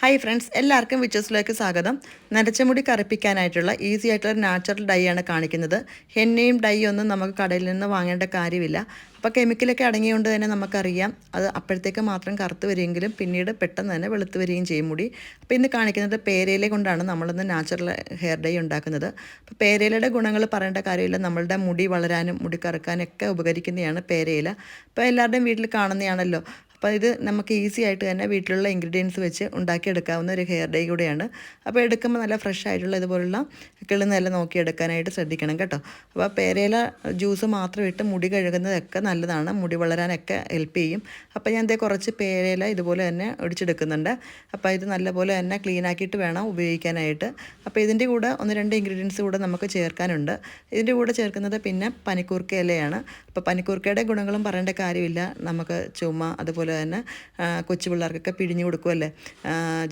Hi friends എല്ലാവർക്കും വിച്ചസിലേക്ക് സ്വാഗതം. നരച്ച മുടി കറുപ്പിക്കാനായിട്ടുള്ള ഈസി ആയിട്ടുള്ള നാച്ചുറൽ ഡൈ ആണ് കാണിക്കുന്നത്. എണ്ണയും ഡൈ ഒന്നും നമുക്ക് കടയിൽ നിന്ന് വാങ്ങേണ്ട കാര്യമില്ല. അപ്പോൾ കെമിക്കലൊക്കെ അടങ്ങിയതുകൊണ്ട് തന്നെ നമുക്കറിയാം. അത് അപ്പോഴത്തേക്ക് മാത്രം കറുത്ത് വരികയെങ്കിലും പിന്നീട് പെട്ടെന്ന് തന്നെ വെളുത്ത് വരികയും ചെയ്യും മുടി. അപ്പോൾ ഇന്ന് കാണിക്കുന്നത് പേരയില കൊണ്ടാണ് നമ്മളിന്ന് നാച്ചുറൽ ഹെയർ ഡൈ ഉണ്ടാക്കുന്നത്. അപ്പോൾ പേരയിലയുടെ ഗുണങ്ങൾ പറയേണ്ട കാര്യമില്ല. നമ്മളുടെ മുടി വളരാനും മുടി കറുക്കാനൊക്കെ ഉപകരിക്കുന്നതാണ് പേരയില. അപ്പോൾ എല്ലാവരുടെയും വീട്ടിൽ കാണുന്നതാണല്ലോ. അപ്പോൾ ഇത് നമുക്ക് ഈസി ആയിട്ട് തന്നെ വീട്ടിലുള്ള ഇൻഗ്രീഡിയൻസ് വെച്ച് ഉണ്ടാക്കിയെടുക്കാവുന്ന ഒരു ഹെയർ ഡേ കൂടെയാണ്. അപ്പോൾ എടുക്കുമ്പോൾ നല്ല ഫ്രഷ് ആയിട്ടുള്ള ഇതുപോലുള്ള കിളുന്നെല്ലാം നോക്കിയെടുക്കാനായിട്ട് ശ്രദ്ധിക്കണം കേട്ടോ. അപ്പോൾ പേരയില ജ്യൂസ് മാത്രം ഇട്ട് മുടി കഴുകുന്നതൊക്കെ നല്ലതാണ്. മുടി വളരാനൊക്കെ ഹെൽപ്പ് ചെയ്യും. അപ്പോൾ ഞാൻ ഇതേ കുറച്ച് പേരയില ഇതുപോലെ തന്നെ ഒടിച്ചെടുക്കുന്നുണ്ട്. അപ്പോൾ ഇത് നല്ലപോലെ തന്നെ ക്ലീൻ ആക്കിയിട്ട് വേണം ഉപയോഗിക്കാനായിട്ട്. അപ്പോൾ ഇതിന്റെ കൂടെ ഒന്ന് രണ്ട് ഇൻഗ്രീഡിയൻസ് കൂടെ നമുക്ക് ചേർക്കാനുണ്ട്. ഇതിന്റെ കൂടെ ചേർക്കുന്നത് പിന്നെ പനിക്കൂർക്ക ഇലയാണ്. അപ്പോൾ പനിക്കൂർക്കയുടെ ഗുണങ്ങളും പറയേണ്ട കാര്യമില്ല. നമുക്ക് ചുമ അതുപോലെ തന്നെ കൊച്ചു പിള്ളേർക്കൊക്കെ പിഴിഞ്ഞു കൊടുക്കുമല്ലേ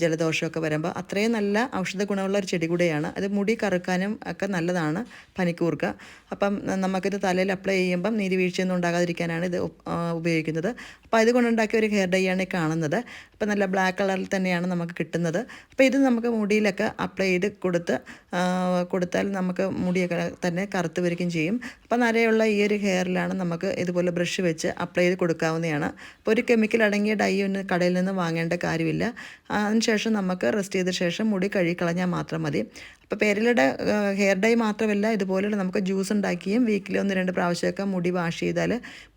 ജലദോഷമൊക്കെ വരുമ്പോൾ അത്രയും നല്ല ഔഷധ ഗുണമുള്ള ഒരു ചെടി കൂടെയാണ്. അത് മുടി കറുക്കാനും ഒക്കെ നല്ലതാണ് പനിക്കൂർക്ക. അപ്പം നമുക്കിത് തലയിൽ അപ്ലൈ ചെയ്യുമ്പം നീരുവീഴ്ചയൊന്നും ഉണ്ടാകാതിരിക്കാനാണ് ഇത് ഉപയോഗിക്കുന്നത്. അപ്പോൾ ഇത് കൊണ്ടുണ്ടാക്കിയ ഒരു ഹെയർ ഡൈ ആണ് കാണുന്നത്. അപ്പോൾ നല്ല ബ്ലാക്ക് കളറിൽ തന്നെയാണ് നമുക്ക് കിട്ടുന്നത്. അപ്പോൾ ഇത് നമുക്ക് മുടിയിലൊക്കെ അപ്ലൈ ചെയ്ത് കൊടുത്ത് കൊടുത്താൽ നമുക്ക് മുടിയൊക്കെ തന്നെ കറുത്ത് വരികയും ചെയ്യും. അപ്പോൾ നിറയുള്ള ഈ ഒരു ഹെയറിലാണ് നമുക്ക് ഇതുപോലെ ബ്രഷ് വെച്ച് അപ്ലൈ ചെയ്ത് കൊടുക്കാവുന്നതാണ്. അപ്പോൾ ഒരു കെമിക്കൽ അടങ്ങിയ ഡൈ ഒന്ന് കടയിൽ നിന്ന് വാങ്ങേണ്ട കാര്യമില്ല. അതിനുശേഷം നമുക്ക് റെസ്റ്റ് ചെയ്ത ശേഷം മുടി കഴുകി കളഞ്ഞാൽ മാത്രം മതി. അപ്പോൾ പേരലയുടെ ഹെയർ ഡൈ മാത്രമല്ല ഇതുപോലുള്ള നമുക്ക് ജ്യൂസ് ഉണ്ടാക്കിയും വീക്കിലി ഒന്ന് രണ്ട് പ്രാവശ്യമൊക്കെ മുടി വാഷ് ചെയ്താൽ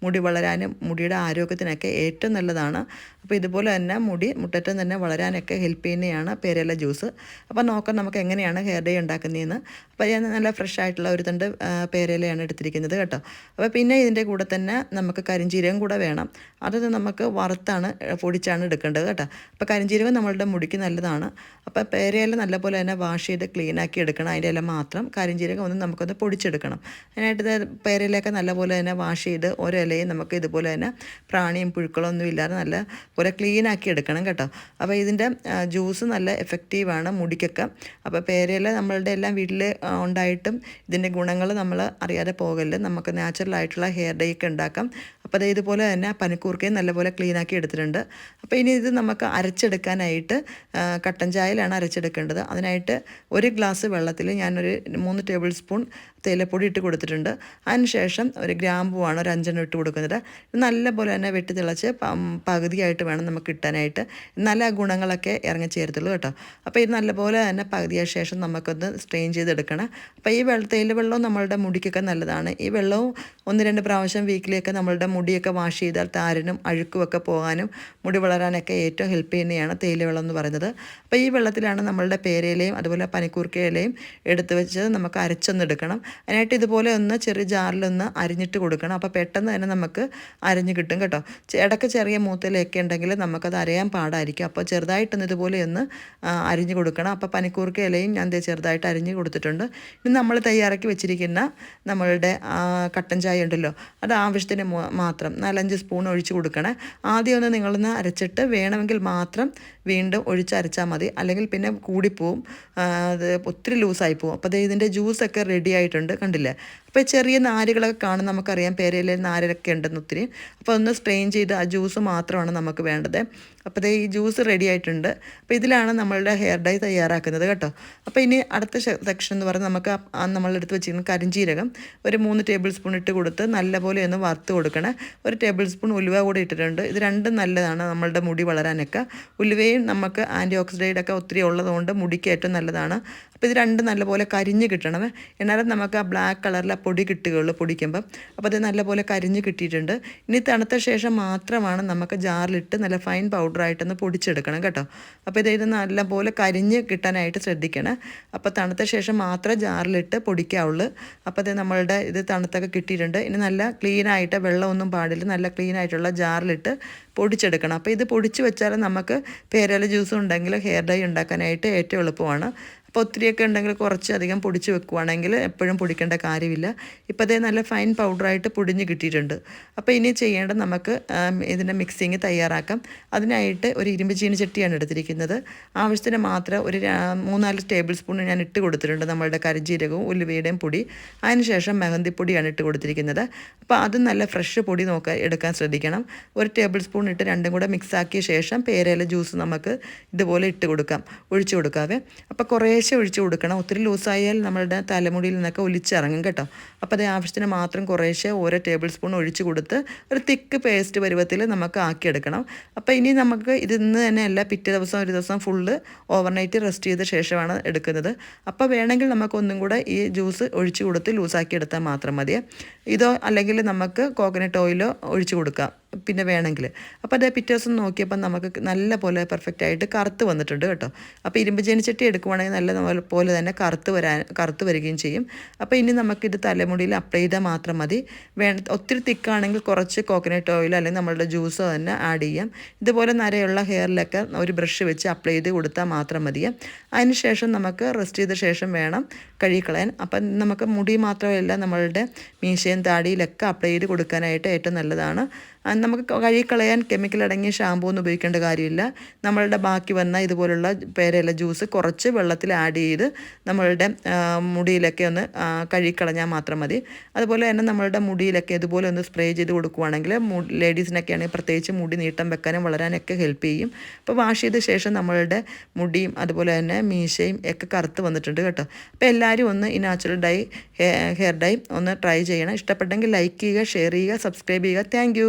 മുടി വളരാനും മുടിയുടെ ആരോഗ്യത്തിനൊക്കെ ഏറ്റവും നല്ലതാണ്. അപ്പോൾ ഇതുപോലെ തന്നെ മുടി മുട്ടറ്റം തന്നെ വളരാനൊക്കെ ഹെൽപ്പ് ചെയ്യുന്നതാണ് പേരല ജ്യൂസ്. അപ്പോൾ നോക്കാം നമുക്ക് എങ്ങനെയാണ് ഹെയർ ഡൈ ഉണ്ടാക്കുന്നതെന്ന്. അപ്പോൾ ഞാൻ നല്ല ഫ്രഷ് ആയിട്ടുള്ള ഒരു തണ്ട് പേരയിലയാണ് എടുത്തിരിക്കുന്നത് കേട്ടോ. അപ്പോൾ പിന്നെ ഇതിന്റെ കൂടെ തന്നെ നമുക്ക് കരിഞ്ചീരകം കൂടെ വേണം. അത് നമുക്ക് വറുത്താണ് പൊടിച്ചാണ് എടുക്കേണ്ടത് കേട്ടോ. അപ്പോൾ കരിഞ്ചീരകം നമ്മളുടെ മുടിക്ക് നല്ലതാണ്. അപ്പോൾ പേരയില നല്ലപോലെ തന്നെ വാഷ് ചെയ്ത് ക്ലീൻ ആക്കി എടുക്കണം. അതിന്റെ ഇല മാത്രം കരിഞ്ചീരകം ഒന്ന് നമുക്കൊന്ന് പൊടിച്ചെടുക്കണം. അതിനായിട്ട് പേരയിലൊക്കെ നല്ലപോലെ തന്നെ വാഷ് ചെയ്ത് ഓരോ ഇലയും നമുക്ക് ഇതുപോലെ തന്നെ പ്രാണിയും പുഴുക്കളൊന്നും ഇല്ലാതെ നല്ല പോലെ ക്ലീനാക്കി എടുക്കണം കേട്ടോ. അപ്പോൾ ഇതിന്റെ ജ്യൂസ് നല്ല എഫക്റ്റീവാണ് മുടിക്കൊക്കെ. അപ്പോൾ പേരയില നമ്മളുടെ എല്ലാം വീട്ടിൽ ഉണ്ടായിട്ടും ഇതിന്റെ ഗുണങ്ങൾ നമ്മൾ അറിയാതെ പോകല്ല്. നമുക്ക് നാച്ചുറൽ ആയിട്ടുള്ള ഹെയർ ഡേ ഒക്കെ ഉണ്ടാക്കാം. അപ്പോൾ അത് ഇതുപോലെ തന്നെ പനിക്കൂർക്കയും നല്ലപോലെ ക്ലീൻ ആക്കി എടുത്തിട്ടുണ്ട്. അപ്പോൾ ഇനി ഇത് നമുക്ക് അരച്ചെടുക്കാനായിട്ട് കട്ടൻ ചായയിലാണ് അരച്ചെടുക്കേണ്ടത്. അതിനായിട്ട് ഒരു ഗ്ലാസ് വെള്ളത്തിൽ ഞാനൊരു മൂന്ന് ടേബിൾ സ്പൂൺ തേയിലപ്പൊടി ഇട്ട് കൊടുത്തിട്ടുണ്ട്. അതിനുശേഷം ഒരു ഗ്രാമ്പുവാണ് ഒരു അഞ്ചെണ്ണം ഇട്ട് കൊടുക്കുന്നത്. നല്ലപോലെ തന്നെ വെട്ടി തിളച്ച് പകുതിയായിട്ട് വേണം നമുക്ക് കിട്ടാനായിട്ട് നല്ല ഗുണങ്ങളൊക്കെ ഇറങ്ങി ചേർത്തുള്ളൂ കേട്ടോ. അപ്പോൾ ഇത് നല്ലപോലെ തന്നെ പകുതിയായ ശേഷം നമുക്കൊന്ന് സ്ട്രെയിൻ ചെയ്തെടുക്കണം. അപ്പോൾ ഈ വെള്ള തേയില വെള്ളവും നമ്മളുടെ മുടിക്കൊക്കെ നല്ലതാണ്. ഈ വെള്ളവും ഒന്ന് രണ്ട് പ്രാവശ്യം വീക്കിലേക്ക് നമ്മളുടെ മുടിയൊക്കെ വാഷ് ചെയ്താൽ താരനും അഴുക്കുമൊക്കെ പോകാനും മുടി വളരാനൊക്കെ ഏറ്റവും ഹെൽപ്പ് ചെയ്യുന്നതാണ് തേയില വെള്ളം എന്ന് പറയുന്നത്. അപ്പോൾ ഈ വെള്ളത്തിലാണ് നമ്മളുടെ പേരയിലയും അതുപോലെ പനിക്കൂർക്കയിലെയും എടുത്ത് വെച്ച് നമുക്ക് അരച്ചൊന്നെടുക്കണം അതിനായിട്ട് ഇതുപോലെ ഒന്ന് ചെറിയ ജാറിലൊന്ന് അരിഞ്ഞിട്ട് കൊടുക്കണം. അപ്പോൾ പെട്ടെന്ന് തന്നെ നമുക്ക് അരിഞ്ഞ് കിട്ടും കേട്ടോ. ഇടയ്ക്ക് ചെറിയ മൂത്തലൊക്കെ ഉണ്ടെങ്കിൽ നമുക്കത് അരയാൻ പാടായിരിക്കും. അപ്പോൾ ചെറുതായിട്ടൊന്ന് ഇതുപോലെ ഒന്ന് അരിഞ്ഞ് കൊടുക്കണം. അപ്പോൾ പനിക്കൂർക്ക ഇലയും ഞാൻ ചെറുതായിട്ട് അരിഞ്ഞ് കൊടുത്തിട്ടുണ്ട്. ഇനി നമ്മൾ തയ്യാറാക്കി വെച്ചിരിക്കുന്ന നമ്മളുടെ കട്ടൻ ചായ ഉണ്ടല്ലോ അത് ആവശ്യത്തിന് മാത്രം നാലഞ്ച് സ്പൂൺ ഒഴിച്ച് കൊടുക്കണേ. ആദ്യം ഒന്ന് നിങ്ങളൊന്ന് അരച്ചിട്ട് വേണമെങ്കിൽ മാത്രം വീണ്ടും ഒഴിച്ചരച്ചാൽ മതി. അല്ലെങ്കിൽ പിന്നെ കൂടിപ്പോവും. അത് ഒത്തിരി ലൂസായി പോവും. അപ്പോൾ ഇതിന്റെ ജ്യൂസൊക്കെ റെഡി ആയിട്ടുണ്ട്. കണ്ടില്ലേ? അപ്പോൾ ചെറിയ നാരുകളൊക്കെ കാണും നമുക്കറിയാം പേരയിലെ നാരൊക്കെ ഉണ്ടെന്ന് ഒത്തിരി. അപ്പോൾ ഒന്ന് സ്ട്രെയിൻ ചെയ്ത് ആ ജ്യൂസ് മാത്രമാണ് നമുക്ക് വേണ്ടത്. അപ്പോൾ ഈ ജ്യൂസ് റെഡി ആയിട്ടുണ്ട്. അപ്പോൾ ഇതിലാണ് നമ്മളുടെ ഹെയർ ഡൈ തയ്യാറാക്കുന്നത് കേട്ടോ. അപ്പോൾ ഇനി അടുത്ത സെക്ഷൻ എന്ന് പറഞ്ഞാൽ നമുക്ക് നമ്മളെടുത്ത് വെച്ചിരിക്കുന്ന കരിഞ്ചീരകം ഒരു മൂന്ന് ടേബിൾ സ്പൂൺ ഇട്ട് കൊടുത്ത് നല്ലപോലെ ഒന്ന് വറുത്ത് കൊടുക്കണം. ഒരു ടേബിൾ സ്പൂൺ ഉലുവ കൂടി ഇട്ടിട്ടുണ്ട്. ഇത് രണ്ടും നല്ലതാണ് നമ്മളുടെ മുടി വളരാനൊക്കെ. ഉലുവയും നമുക്ക് ആന്റി ഓക്സിഡൈഡ് ഒക്കെ ഒത്തിരി ഉള്ളതുകൊണ്ട് മുടിക്ക് ഏറ്റവും നല്ലതാണ്. അപ്പോൾ ഇത് രണ്ടും നല്ലപോലെ കരിഞ്ഞ് കിട്ടണം എന്നാലും നമുക്ക് ആ ബ്ലാക്ക് കളറിൽ പൊടി കിട്ടുകയുള്ളൂ പൊടിക്കുമ്പം. അപ്പോൾ അത് നല്ലപോലെ കരിഞ്ഞ് കിട്ടിയിട്ടുണ്ട്. ഇനി തണുത്ത ശേഷം മാത്രമാണ് നമുക്ക് ജാറിലിട്ട് നല്ല ഫൈൻ പൗഡറായിട്ടൊന്ന് പൊടിച്ചെടുക്കണം കേട്ടോ. അപ്പോൾ ഇത് ഇത് നല്ലപോലെ കരിഞ്ഞ് കിട്ടാനായിട്ട് ശ്രദ്ധിക്കണം. അപ്പോൾ തണുത്ത ശേഷം മാത്രം ജാറിലിട്ട് പൊടിക്കാവുള്ളൂ. അപ്പോൾ അത് നമ്മളുടെ ഇത് തണുത്തൊക്കെ കിട്ടിയിട്ടുണ്ട്. ഇനി നല്ല ക്ലീനായിട്ട് വെള്ളമൊന്നും പാടില്ല. നല്ല ക്ലീനായിട്ടുള്ള ജാറിലിട്ട് പൊടിച്ചെടുക്കണം. അപ്പോൾ ഇത് പൊടിച്ച് വെച്ചാൽ നമുക്ക് പേരല ജ്യൂസ് ഉണ്ടെങ്കിൽ ഹെയർ ഡൈ ഉണ്ടാക്കാനായിട്ട് ഏറ്റവും എളുപ്പമാണ്. അപ്പോൾ ഒത്തിരിയൊക്കെ ഉണ്ടെങ്കിൽ കുറച്ച് അധികം പൊടിച്ച് വെക്കുവാണെങ്കിൽ എപ്പോഴും പൊടിക്കേണ്ട കാര്യമില്ല. ഇപ്പോൾ അതേ നല്ല ഫൈൻ പൗഡറായിട്ട് പൊടിഞ്ഞ് കിട്ടിയിട്ടുണ്ട്. അപ്പോൾ ഇനി ചെയ്യേണ്ടത് നമുക്ക് ഇതിന്റെ മിക്സിങ് തയ്യാറാക്കാം. അതിനായിട്ട് ഒരു ഇരുമ്പ് ചീനിച്ചട്ടിയാണ് എടുത്തിരിക്കുന്നത്. ആവശ്യത്തിന് മാത്രം ഒരു മൂന്നാൽ ടേബിൾ സ്പൂൺ ഞാൻ ഇട്ട് കൊടുത്തിട്ടുണ്ട് നമ്മളുടെ കരിജീരകവും ഉലുവയുടെയും പൊടി. അതിനുശേഷം മെഹന്തിപ്പൊടിയാണ് ഇട്ട് കൊടുത്തിരിക്കുന്നത്. അപ്പോൾ അത് നല്ല ഫ്രഷ് പൊടി നോക്കാൻ എടുക്കാൻ ശ്രദ്ധിക്കണം. ഒരു ടേബിൾ സ്പൂൺ ഇട്ട് രണ്ടും കൂടെ മിക്സാക്കിയ ശേഷം പേരയില ജ്യൂസ് നമുക്ക് ഇതുപോലെ ഇട്ട് കൊടുക്കാം. ഒഴിച്ചു കൊടുക്കാവേ. അപ്പോൾ കുറേശ്ശെ ഒഴിച്ച് കൊടുക്കണം. ഒത്തിരി ലൂസായാൽ നമ്മളുടെ തലമുടിയിൽ നിന്നൊക്കെ ഒലിച്ചിറങ്ങും കേട്ടോ. അപ്പോൾ അത് ആവശ്യത്തിന് മാത്രം കുറേശ്ശെ ഓരോ ടേബിൾ സ്പൂൺ ഒഴിച്ച് കൊടുത്ത് ഒരു തിക്ക് പേസ്റ്റ് പരുവത്തിൽ നമുക്ക് ആക്കിയെടുക്കണം. അപ്പോൾ ഇനി നമുക്ക് ഇത് ഇന്ന് തന്നെ അല്ല പിറ്റേ ദിവസം ഒരു ദിവസം ഫുള്ള് ഓവർനൈറ്റ് റെസ്റ്റ് ചെയ്ത ശേഷമാണ് എടുക്കുന്നത്. അപ്പോൾ വേണമെങ്കിൽ നമുക്കൊന്നും കൂടെ ഈ ജ്യൂസ് ഒഴിച്ച് കൊടുത്ത് ലൂസാക്കി എടുത്താൽ മാത്രം മതി. ഇതോ അല്ലെങ്കിൽ നമുക്ക് കോക്കനട്ട് ഓയിലോ ഒഴിച്ച് കൊടുക്കാം. പിന്നെ വേണമെങ്കിൽ. അപ്പോൾ അതേ പിറ്റേ ദിവസം നോക്കിയപ്പോൾ നമുക്ക് നല്ല പോലെ പെർഫെക്റ്റ് ആയിട്ട് കറുത്ത് വന്നിട്ടുണ്ട് കേട്ടോ. അപ്പോൾ ഇരുമ്പ് ജനിച്ചട്ടി എടുക്കുവാണെങ്കിൽ നല്ല പോലെ- തന്നെ കറുത്ത് വരാൻ കറുത്ത് വരികയും ചെയ്യും. അപ്പോൾ ഇനി നമുക്കിത് തലമുടിയിൽ അപ്ലൈ ചെയ്താൽ മാത്രം മതി. വേ ഒത്തിരി തിക്കാണെങ്കിൽ കുറച്ച് കോക്കനട്ട് ഓയിൽ അല്ലെങ്കിൽ നമ്മളുടെ ജ്യൂസോ തന്നെ ആഡ് ചെയ്യാം. ഇതുപോലെ നരയുള്ള ഹെയറിലൊക്കെ ഒരു ബ്രഷ് വെച്ച് അപ്ലൈ ചെയ്ത് കൊടുത്താൽ മാത്രം മതി അതിന് ശേഷം നമുക്ക് റെസ്റ്റ് ചെയ്ത ശേഷം വേണം കഴുകിക്കളയാൻ. അപ്പം നമുക്ക് മുടി മാത്രമല്ല നമ്മളുടെ മീശയും താടിയിലൊക്കെ അപ്ലൈ ചെയ്ത് കൊടുക്കാനായിട്ട് ഏറ്റവും നല്ലതാണ്. നമുക്ക് കഴുകിക്കളയാൻ കെമിക്കൽ അടങ്ങിയ ഷാമ്പൂ ഒന്നും ഉപയോഗിക്കേണ്ട കാര്യമില്ല. നമ്മളുടെ ബാക്കി വന്ന ഇതുപോലുള്ള പേരയില ജ്യൂസ് കുറച്ച് വെള്ളത്തിൽ ആഡ് ചെയ്ത് നമ്മളുടെ മുടിയിലൊക്കെ ഒന്ന് കഴുകിക്കളഞ്ഞാൽ മാത്രം മതി. അതുപോലെ തന്നെ നമ്മളുടെ മുടിയിലൊക്കെ ഇതുപോലെ ഒന്ന് സ്പ്രേ ചെയ്ത് കൊടുക്കുവാണെങ്കിൽ ലേഡീസിനൊക്കെ ആണെങ്കിൽ പ്രത്യേകിച്ച് മുടി നീട്ടം വെക്കാനും വളരാനൊക്കെ ഹെൽപ്പ് ചെയ്യും. അപ്പോൾ വാഷ് ചെയ്ത ശേഷം നമ്മളുടെ മുടിയും അതുപോലെ തന്നെ മീശയും ഒക്കെ കറുത്ത് വന്നിട്ടുണ്ട് കേട്ടോ. അപ്പോൾ എല്ലാവരും ഒന്ന് ഈ നാച്ചുറൽ ഡൈ ഹെയർ ഡൈ ഒന്ന് ട്രൈ ചെയ്യണം. ഇഷ്ടപ്പെട്ടെങ്കിൽ ലൈക്ക് ചെയ്യുക ഷെയർ ചെയ്യുക സബ്സ്ക്രൈബ് ചെയ്യുക. താങ്ക്